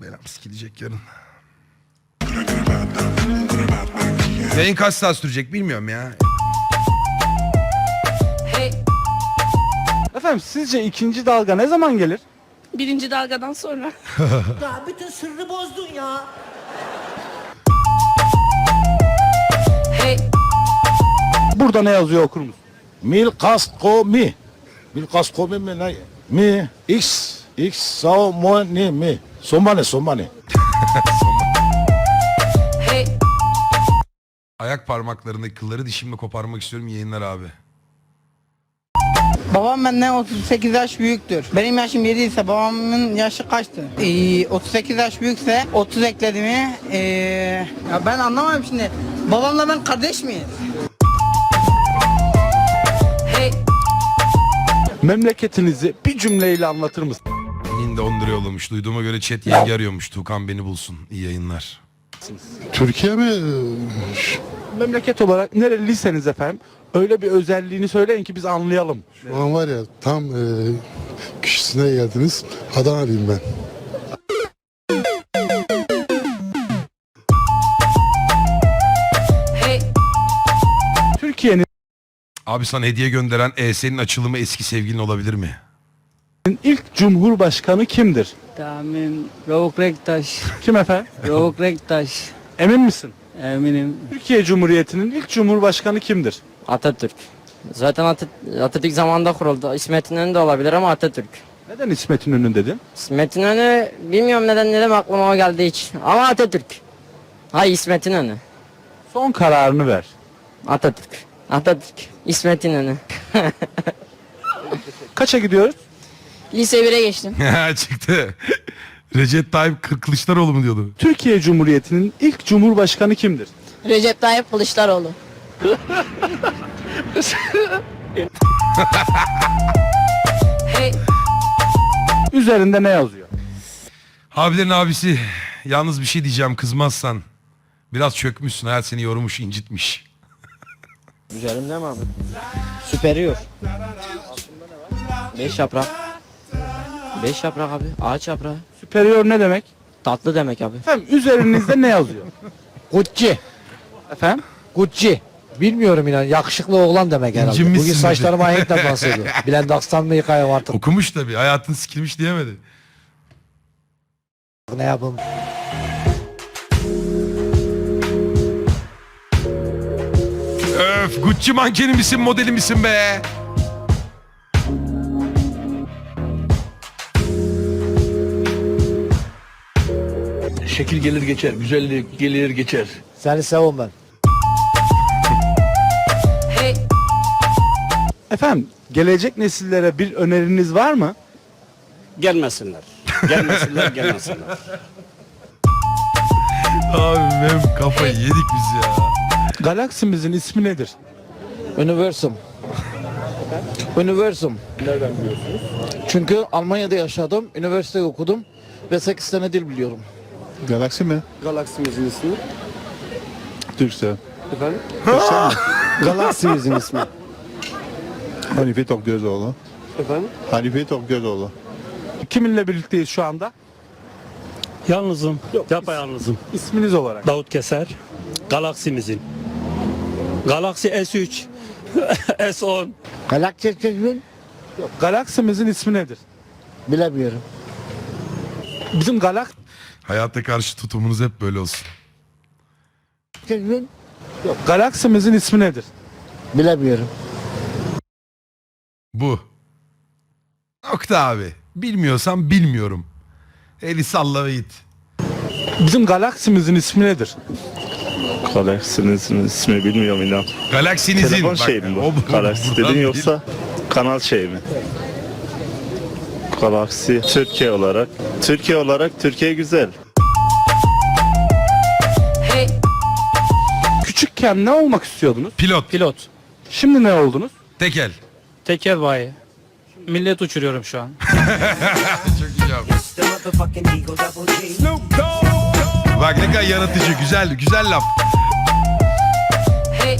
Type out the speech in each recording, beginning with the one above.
Belam sikilecek yarın. Yayın kaç saat sürecek bilmiyorum ya. Hey, Efendim sizce ikinci dalga ne zaman gelir? birinci dalgadan sonra. Ya bütün sırrı bozdun ya. Hey, Burada ne yazıyor okur musun? Mil kasko mi. Mil kasko mi mi ne? Mi. X. X. Sao mo ni mi. Somane somane. hey, Ayak parmaklarındaki kılları dişimle koparmak istiyorum yayınlar abi. Babam benden 38 yaş büyüktür. Benim yaşım 7 ise babamın yaşı kaçtı? Ee, 38 yaş büyükse 30 ekledi mi? Ee, ya ben anlamadım şimdi. Babamla ben kardeş miyiz? hey, Memleketinizi bir cümleyle anlatır mısın? Nin de 10 lira yollamış. Duyduğuma göre chat yenge arıyormuş. Tuğkan beni bulsun. İyi yayınlar. Türkiye mi? Memleket olarak nereliseniz efendim öyle bir özelliğini söyleyin ki biz anlayalım. Şu an var ya tam e, kişisine geldiniz. Adana'lıyım ben. hey, Türkiye'nin Abi sana hediye gönderen ES'nin açılımı eski sevgilin olabilir mi? İlk cumhurbaşkanı kimdir? Tahmin Ravuk Rektaş. Kim efendim? Ravuk Rektaş. Emin misin? Eminim Türkiye Cumhuriyeti'nin ilk cumhurbaşkanı kimdir? Atatürk. Zaten Atat Atatürk zamanında kuruldu. İsmet İnönü de olabilir ama Atatürk. Neden İsmet İnönü dedin? İsmet İnönü bilmiyorum neden dedim aklıma o geldi hiç. Ama Atatürk. Hayır İsmet İnönü. Son kararını ver. Atatürk. Atatürk. İsmet İnönü. Kaça gidiyoruz? Lise 1'e geçtim. Çıktı. Recep Tayyip Kı- Kılıçdaroğlu mu diyordu? Türkiye Cumhuriyeti'nin ilk cumhurbaşkanı kimdir? Recep Tayyip Kılıçdaroğlu. hey, Üzerinde ne yazıyor? Abilerin abisi yalnız bir şey diyeceğim kızmazsan. Biraz çökmüşsün hayat seni yormuş incitmiş. Üzerimde mi abi? Süperiyor. Beş yaprak. Beş yaprak abi. Ağaç yaprağı. Superior ne demek? Tatlı demek abi. Efendim üzerinizde ne yazıyor? Gucci. Efendim? Gucci. Bilmiyorum inan yakışıklı oğlan demek herhalde. İncinmişsin Bugün dedi. saçlarıma Hank'ten bahsediyor. Bülent Akslan mı yıkayım artık Okumuş tabii hayatın sikilmiş diyemedi. ne yapayım. Öf Gucci mankeni misin modeli misin be? Şekil gelir geçer, güzellik gelir geçer. Seni sevim ben. hey, Efendim gelecek nesillere bir öneriniz var mı? Gelmesinler. Gelmesinler, gelmesinler. Abi benim kafayı yedik biz ya. Galaksimizin ismi nedir? Universum. Universum. Nereden biliyorsunuz? Çünkü Almanya'da yaşadım, üniversite okudum ve 8 tane dil biliyorum. Galaksi mi? Galaksimizin ismi. Türkse. Efendim? Galaksimizin ismi. Hanife Tokgözoğlu. Efendim? Hanife Tokgözoğlu. Kiminle birlikteyiz şu anda? Yalnızım. Yapayalnızım. İsminiz olarak. Davut Keser. Galaksimizin. Galaxy S3. S10. Galaksimizin Galaksimizin ismi nedir? bilemiyorum. Bizim galak Hayata karşı tutumunuz hep böyle olsun. galaksimizin ismi nedir? Bilemiyorum. Bu. Nokta abi. Bilmiyorsan bilmiyorum. Eli salla ve git. Bizim galaksimizin ismi nedir? Galaksimizin ismi bilmiyorum inan. Galaksinizin. Telefon Bak, şey mi bu? o- Galaksi buradan dedin bil- yoksa kanal şey mi? Galaksi Türkiye olarak. Türkiye olarak Türkiye güzel. hey, Küçükken ne olmak istiyordunuz? Pilot. Pilot. Şimdi ne oldunuz? Tekel. Tekel bayi. Millet uçuruyorum şu an. Çok iyi. Bak ne kadar yaratıcı. Güzel. Güzel laf. hey,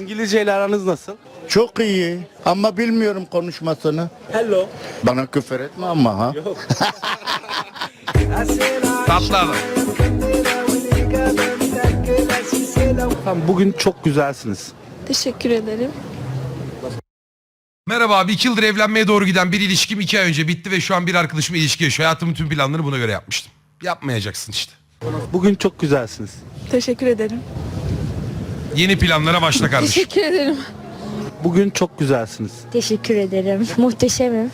İngilizce ile aranız nasıl? Çok iyi ama bilmiyorum konuşmasını. Hello. Bana küfür etme ama ha. Tatlı adam. Efendim bugün çok güzelsiniz. Teşekkür ederim. Merhaba abi 2 yıldır evlenmeye doğru giden bir ilişkim 2 ay önce bitti ve şu an bir arkadaşımla ilişki yaşıyor. Hayatımın tüm planlarını buna göre yapmıştım. Yapmayacaksın işte. Bugün çok güzelsiniz. Teşekkür ederim. Yeni planlara başla kardeşim. Teşekkür ederim. Bugün çok güzelsiniz. Teşekkür ederim. Muhteşemim.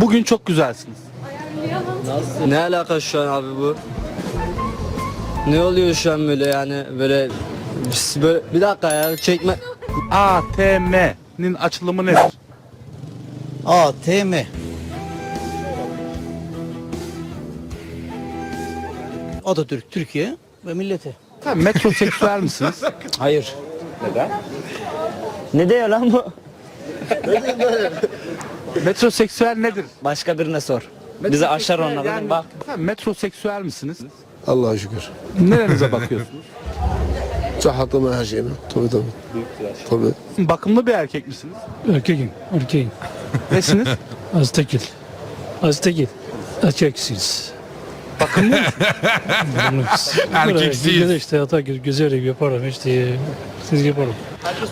Bugün çok güzelsiniz. Ne alaka şu an abi bu? Ne oluyor şu an böyle yani böyle böyle bir dakika ya çekme ATM'nin açılımı nedir? ATM Atatürk, Türkiye ve milleti. Efendim metroseksüel misiniz? Hayır. Ne diyor lan bu? metroseksüel nedir? Başka birine sor. Bize aşar onlar Yani- bak. Metroseksüel misiniz? Allah'a şükür. Nerenize bakıyorsunuz? Sıhhatime her şeyime. Tabii tabii. Tabii. Bakımlı bir erkek misiniz? Erkeğim, erkeğim. Nesiniz? Aztekil. Aztekil. Erkeksiz. Bakımlı Erkeksiz. Güzel işte hata güzel yaparım işte. Siz yaparım.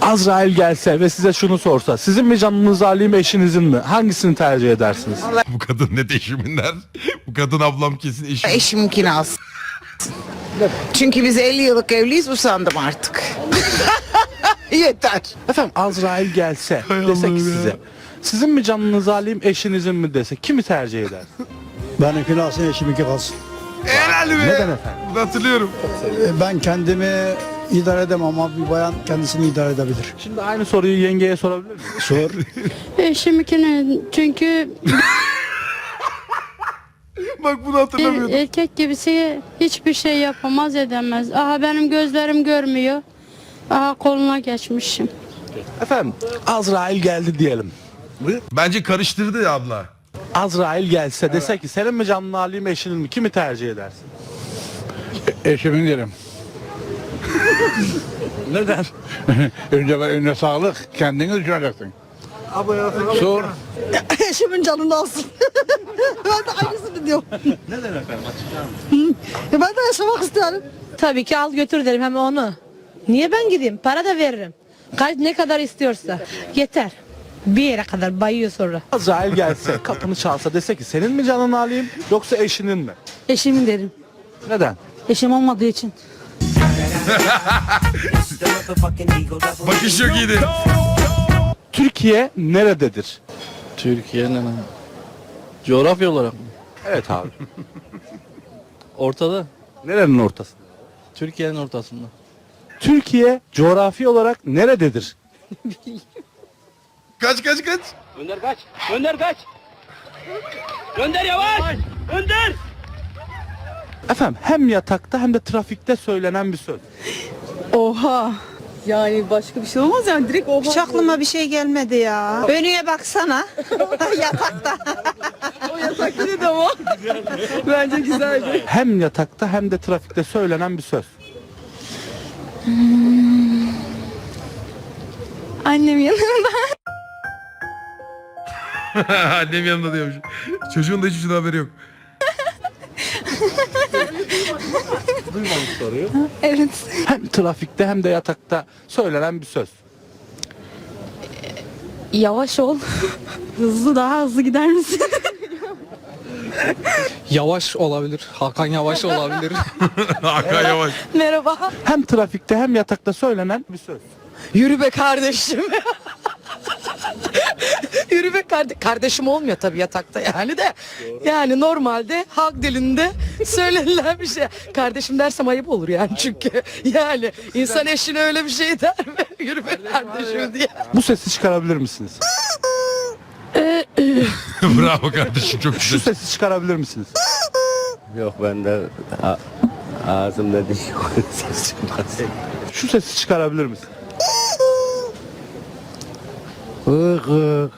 Azrail gelse ve size şunu sorsa, sizin mi canınız alayım eşinizin mi? Hangisini tercih edersiniz? Bu kadın ne eşimin der. Bu kadın ablam kesin eşim. Eşimkini alsın. Çünkü biz 50 yıllık evliyiz usandım artık. Yeter. Efendim Azrail gelse dese ki size, sizin mi canınız alayım eşinizin mi dese kimi tercih eder? Benimkini alsın eşiminki kalsın. Helal be. Neden efendim? Hatırlıyorum. Ben kendimi idare edemem ama bir bayan kendisini idare edebilir. Şimdi aynı soruyu yengeye sorabilir miyim? Sor. Eşimkini çünkü Bak bunu hatırlamıyordum. erkek gibisi hiçbir şey yapamaz edemez. Aha benim gözlerim görmüyor. Aha koluna geçmişim. Efendim Azrail geldi diyelim. Bence karıştırdı ya abla. Azrail gelse dese ki senin mi canını alayım eşinin mi kimi tercih edersin? Eşimin derim. Neden? önce önce sağlık. Kendini düşüneceksin. Sor. Eşimin canını alsın. ben de aynısını diyorum. Neden efendim açıklar mısın? Ben de yaşamak isterim. Tabii ki al götür derim hem onu. Niye ben gideyim? Para da veririm. Kaç ne kadar istiyorsa. Yeter. Bir yere kadar bayıyor sonra. Azrail gelse kapını çalsa dese ki senin mi canını alayım yoksa eşinin mi? Eşimin derim. Neden? Eşim olmadığı için. Bakış çok iyiydi. Türkiye nerededir? Türkiye'nin coğrafya olarak mı? Evet abi. Ortada. Nerenin ortası? Türkiye'nin ortasında. Türkiye coğrafi olarak nerededir? Kaç kaç kaç. Önder kaç. Önder kaç. Önder yavaş. Önder. Efendim hem yatakta hem de trafikte söylenen bir söz. Oha. Yani başka bir şey olmaz yani direkt oha. Hiç aklıma bir şey gelmedi ya. Önüne baksana. Yatakta. Dedi ama. Bence güzeldi. Hem yatakta hem de trafikte söylenen bir söz. Annem yanımda. Annem yanında diyormuş. Çocuğun da hiç şeyden haberi yok. Evet. Hem trafikte hem de yatakta söylenen bir söz. Yavaş ol. Hızlı daha hızlı gider misin? Yavaş olabilir. Hakan Yavaş olabilir. Hakan Yavaş. Merhaba. Hem trafikte hem yatakta söylenen bir söz. Yürü be kardeşim. Yürü be kardeşim. Kardeşim olmuyor tabii yatakta yani de. Yani normalde halk dilinde söylenilen bir şey. Kardeşim dersem ayıp olur yani çünkü. Yani insan eşine öyle bir şey der mi? Yürü be kardeşim diye. Bu sesi çıkarabilir misiniz? Bravo kardeşim çok Şu güzel. sesi çıkarabilir misiniz? Yok ben de ağzımda değil. Ses çıkmaz. Şu sesi çıkarabilir misin? Vık vık.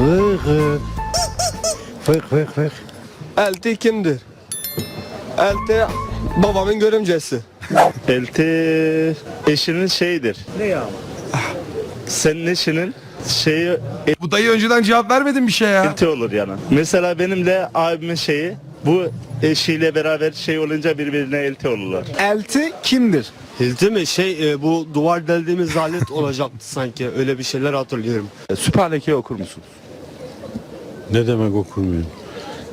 Vık. Fık fık fık. Elti kimdir? Elti babamın görümcesi. Elti eşinin şeyidir. Ne ya? Senin eşinin şeyi Bu dayı önceden cevap vermedin bir şey ya. elti olur yani. Mesela benim de abimin şeyi Bu eşiyle beraber şey olunca birbirine elti olurlar. Elti kimdir? Hilti mi? Şey e, bu duvar deldiğimiz alet olacaktı sanki. Öyle bir şeyler hatırlıyorum. E, Sübhaneke'yi okur musunuz? Ne demek okurmuyorum?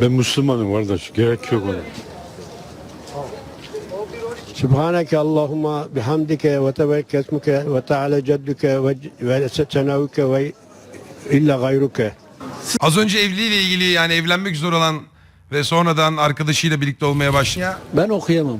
Ben Müslümanım kardeş. Gerek yok ona. Subhaneke Allahumma bihamdike ve tevekke esmuke ve teala cedduke ve, ve senavike ve illa gayruke. Az önce evliliğiyle ilgili yani evlenmek üzere olan ve sonradan arkadaşıyla birlikte olmaya başlayan. Ben okuyamam.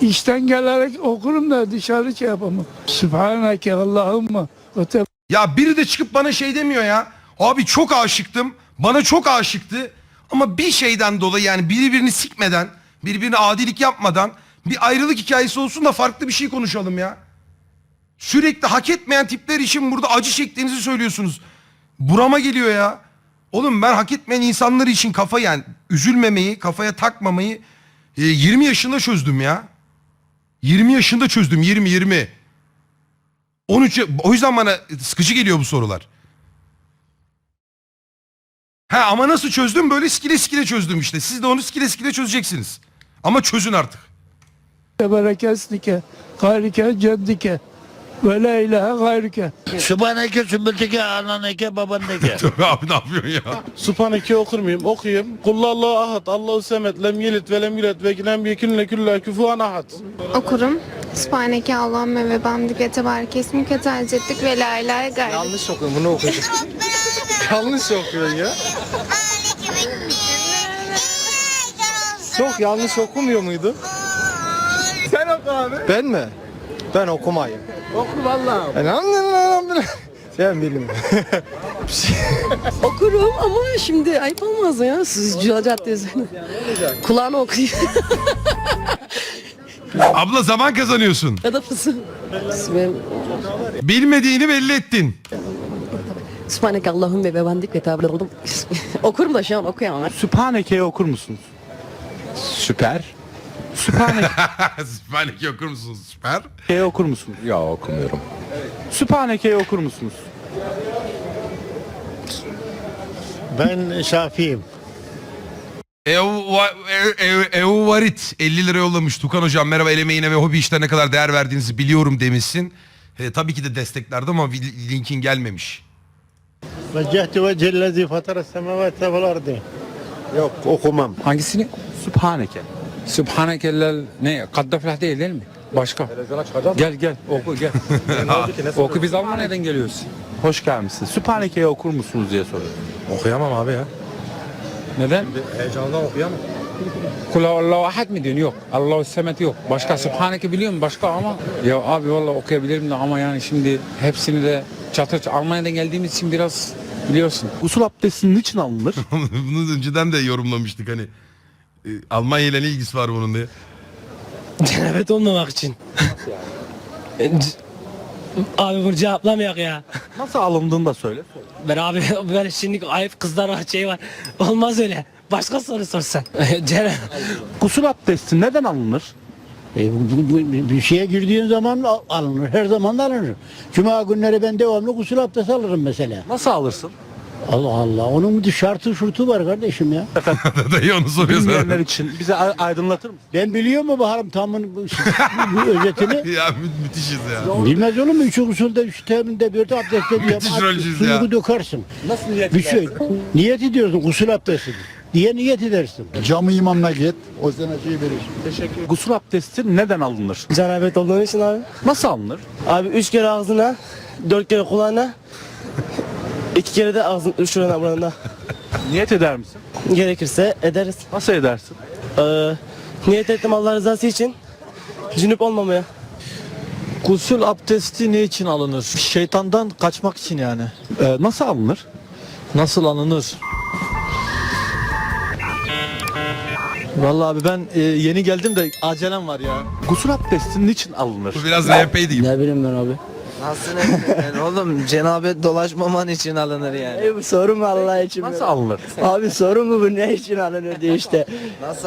İşten gelerek okurum da dışarı şey yapamam. Sübhaneke Allahümme ve te Ya biri de çıkıp bana şey demiyor ya. Abi çok aşıktım. Bana çok aşıktı. Ama bir şeyden dolayı yani birbirini sikmeden, birbirine adilik yapmadan bir ayrılık hikayesi olsun da farklı bir şey konuşalım ya. Sürekli hak etmeyen tipler için burada acı çektiğinizi söylüyorsunuz. Burama geliyor ya. Oğlum ben hak etmeyen insanlar için kafa yani üzülmemeyi, kafaya takmamayı e, 20 yaşında çözdüm ya. 20 yaşında çözdüm 20 20. 13 ya- o yüzden bana sıkıcı geliyor bu sorular. Ha ama nasıl çözdüm? Böyle skile skile çözdüm işte. Siz de onu skile skile çözeceksiniz. Ama çözün artık. berekesnike gayrike ceddike ve la ilahe gayrike. Sübhaneke, sümbülteke, ananeke, babandeke. Tövbe abi ne yapıyorsun ya? Sübhaneke'yi okur muyum? Okuyayım. Kullallahu ahad, Allahu semet, lem yelit ve lem yulet ve lem yekun lekülle küfuan ahad. Okurum. Sübhaneke Allahümme ve bamdike tebarek esmike tercettik ve la ilahe gayrı. Yanlış okuyorum bunu okuyacağım. yanlış okuyorsun ya. Çok yanlış okumuyor muydu? Sen oku abi. Ben mi? Ben okumayayım. Oku vallahi. Ben. Sen bilin. Okurum ama şimdi ayıp olmaz ya. Siz Caddesi. Kulağını okuyun. Abla zaman kazanıyorsun. ya da fısın. Bilmediğini belli ettin. Sübhaneke Allahümme ve bendik ve tebarek Okurum da şu an okuyamam. Sübhaneke'yi okur musunuz? Süper. Sübhaneke'yi Sübhaneke okur musunuz? Süper. okur musunuz? Ya okumuyorum. Sübhaneke'yi okur musunuz? ben Şafi'yim. Euvarit 50 lira yollamış. Tukan hocam merhaba el emeğine ve hobi işlerine kadar değer verdiğinizi biliyorum demişsin. E, tabii ki de desteklerdi ama linkin gelmemiş. Vecehtu vecellezi fatara semavete vel ardı. Yok okumam. Hangisini? Sübhaneke. Sübhanekellel ne? Kaddaflah değil değil mi? Başka. Gel gel oku gel. oku biz Almanya'dan geliyoruz. Hoş gelmişsiniz. Sübhaneke'yi okur musunuz diye soruyorum. Okuyamam abi ya. Neden? Heyecandan okuyamam. Kul Allahu ahad mi diyorsun? Yok. Allahu semet yok. Başka Sübhaneke biliyor musun? Başka ama. Ya abi valla okuyabilirim de ama yani şimdi hepsini de çatır çatır- Almanya'dan geldiğimiz için biraz biliyorsun. Usul abdesti niçin alınır? Bunu önceden de yorumlamıştık hani. E, Almanya ile ne ilgisi var bunun diye. Cenabet olmamak için. Abi bunu cevaplamayak ya. Nasıl alındığını da söyle. Ben abi böyle şimdi ayıp kızlar şey var. Olmaz öyle. Başka soru sorsan. Cenab Usul abdesti neden alınır? bir şeye girdiğin zaman al- alınır. Her zaman da alınır. Cuma günleri ben devamlı gusül abdesti alırım mesela. Nasıl alırsın? Allah Allah. Onun bir şartı şurtu var kardeşim ya. Dayı onu Bilmeyenler sana. için bize a- aydınlatır mısın? Ben biliyor mu Baharım Tam'ın bu, bu özetini? ya mü- müthişiz ya. Bilmez olur mu? Üç usulde, üç teminde, bir de abdestte diye Müthiş rolcüyüz ya. suyu dökersin. Nasıl niyet Bir şey. Niyet ediyorsun gusül abdesti diye niyet edersin. Camı imamına git. O sana şey verir. Teşekkür Gusül abdesti neden alınır? Cenabet olduğun için abi. Nasıl alınır? Abi üç kere ağzına, dört kere kulağına, iki kere de ağzın şurana burana. Niyet eder misin? Gerekirse ederiz. Nasıl edersin? Ee, niyet ettim Allah rızası için. Cünüp olmamaya. Gusül abdesti ne için alınır? Şeytandan kaçmak için yani. Ee, nasıl alınır? Nasıl alınır? Vallahi abi ben e, yeni geldim de acelem var ya. Gusül abdesti niçin alınır? Bu biraz RP'ydi gibi. Ne bileyim ben abi. Nasıl yani oğlum cenabet dolaşmaman için alınır yani. bu soru mu Allah için? Nasıl alınır? Abi soru mu bu ne için alınır diye işte.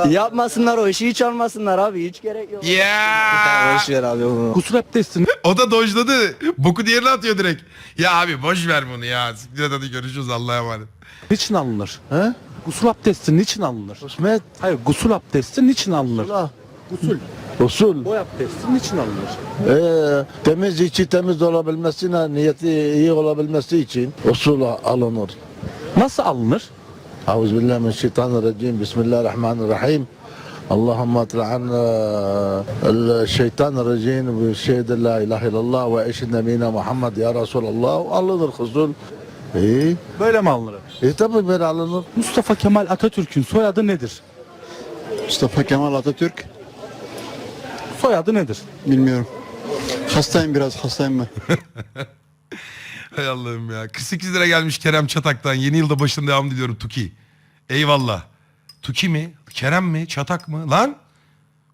Yapmasınlar o işi hiç almasınlar abi hiç gerek yok. Ya. Boş ver abi bunu. Gusül abdesti O da dojladı. Boku diğerine atıyor direkt. Ya abi boş ver bunu ya. Siktir et hadi görüşürüz Allah'a emanet. niçin alınır? He? Gusül abdesti niçin alınır? İsmet. Hayır gusül abdesti niçin alınır? Allah. Gusül. Usul. Boy abdesti niçin alınır? Ee, temiz içi temiz olabilmesine, niyeti iyi olabilmesi için usul alınır. Nasıl alınır? Euzubillahimineşşeytanirracim. Bismillahirrahmanirrahim. اللهم اطلع عنا الشيطان الرجيم بشهد لا اله الا الله واشهد نبينا محمد يا رسول الله alınır husul. İyi. Böyle mi alınır? E tabi böyle alınır. Mustafa Kemal Atatürk'ün soyadı nedir? Mustafa Kemal Atatürk. Soyadı nedir? Bilmiyorum. Hastayım biraz hastayım ben. Hay Allah'ım ya. 48 lira gelmiş Kerem Çatak'tan. Yeni yılda başında devam diliyorum Tuki. Eyvallah. Tuki mi? Kerem mi? Çatak mı? Lan?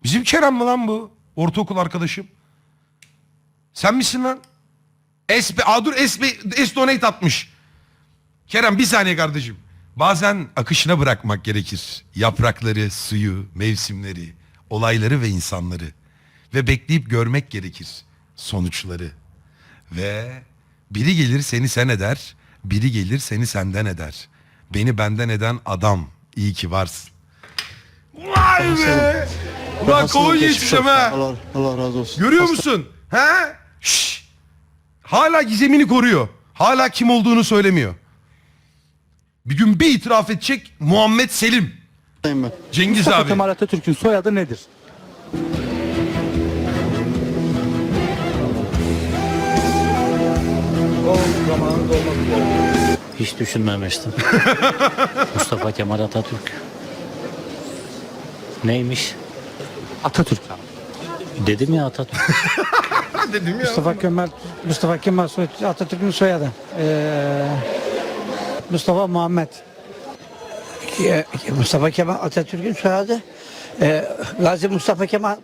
Bizim Kerem mi lan bu? Ortaokul arkadaşım. Sen misin lan? S, Aa, dur S, S donate atmış. Kerem bir saniye kardeşim. Bazen akışına bırakmak gerekir. Yaprakları, suyu, mevsimleri, olayları ve insanları. Ve bekleyip görmek gerekir sonuçları. Ve biri gelir seni sen eder, biri gelir seni senden eder. Beni benden eden adam. İyi ki varsın. Vay be! Ulan koyun yetişeceğim ha. Allah, Allah razı olsun. Görüyor musun? He? Şşş. Hala gizemini koruyor. Hala kim olduğunu söylemiyor. Bir gün bir itiraf edecek Muhammed Selim. Hastayım ben. Cengiz Mustafa abi. Kemal Atatürk'ün soyadı nedir? Hiç düşünmemiştim. Mustafa Kemal Atatürk. Neymiş? Atatürk. Dedim ya Atatürk. Dedim ya. Mustafa Kemal Mustafa Kemal Atatürk'ün soyadı. Ee, Mustafa Muhammed. Mustafa Kemal Atatürk'ün soyadı. Ee, Gazi Mustafa Kemal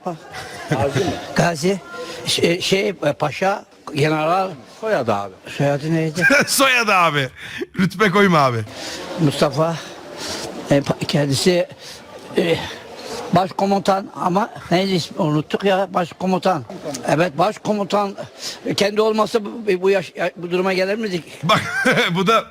Gazi Gazi şey, şey, Paşa General Soyadı abi. soyadı neydi? Soyadı abi. Rütbe koyma abi. Mustafa e, kendisi e, başkomutan ama neydi ismi unuttuk ya başkomutan. Evet başkomutan kendi olmasa bu, bu, yaş, bu duruma gelir miydik? Bak bu da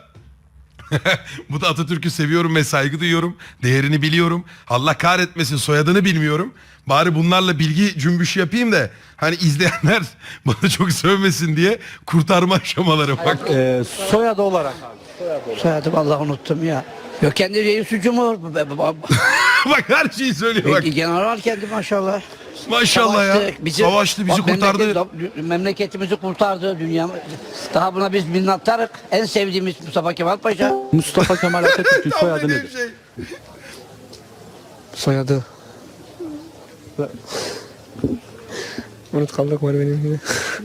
bu da Atatürk'ü seviyorum ve saygı duyuyorum. Değerini biliyorum. Allah kahretmesin soyadını bilmiyorum. Bari bunlarla bilgi cümbüşü yapayım da hani izleyenler bana çok sövmesin diye kurtarma aşamaları bak. Ee, soyadı olarak abi. Soyadı vallahi unuttum ya. Yok kendi reisi cumhur. bak her şeyi söylüyor bak. General kendi maşallah. Maşallah ya. Savaştı, bizi- Savaştı bizi bak, kurtardı. memleket- memleketimizi kurtardı. Dünya, daha buna biz minnettarık. En sevdiğimiz Mustafa Kemal Paşa. Mustafa Kemal Atatürk'ün soyadı Dediğim nedir? şey. Soyadı. Unut kaldık var benim yine.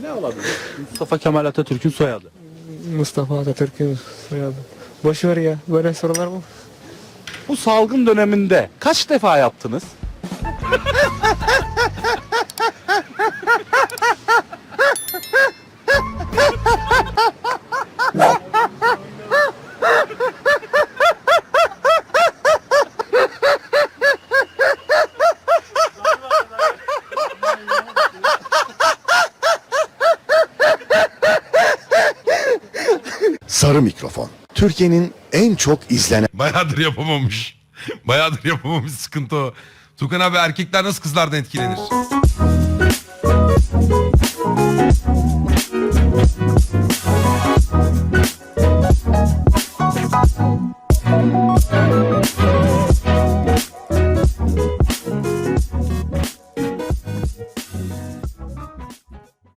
Ne olabilir? Mustafa Kemal Atatürk'ün soyadı. Mustafa Atatürk'ün soyadı. Boş ver ya. Böyle sorular mı? Bu salgın döneminde kaç defa yaptınız? Sarı mikrofon. Türkiye'nin en çok izlenen Bayağıdır yapamamış. Bayağıdır yapamamış sıkıntı o. Tukan abi erkekler nasıl kızlardan etkilenir?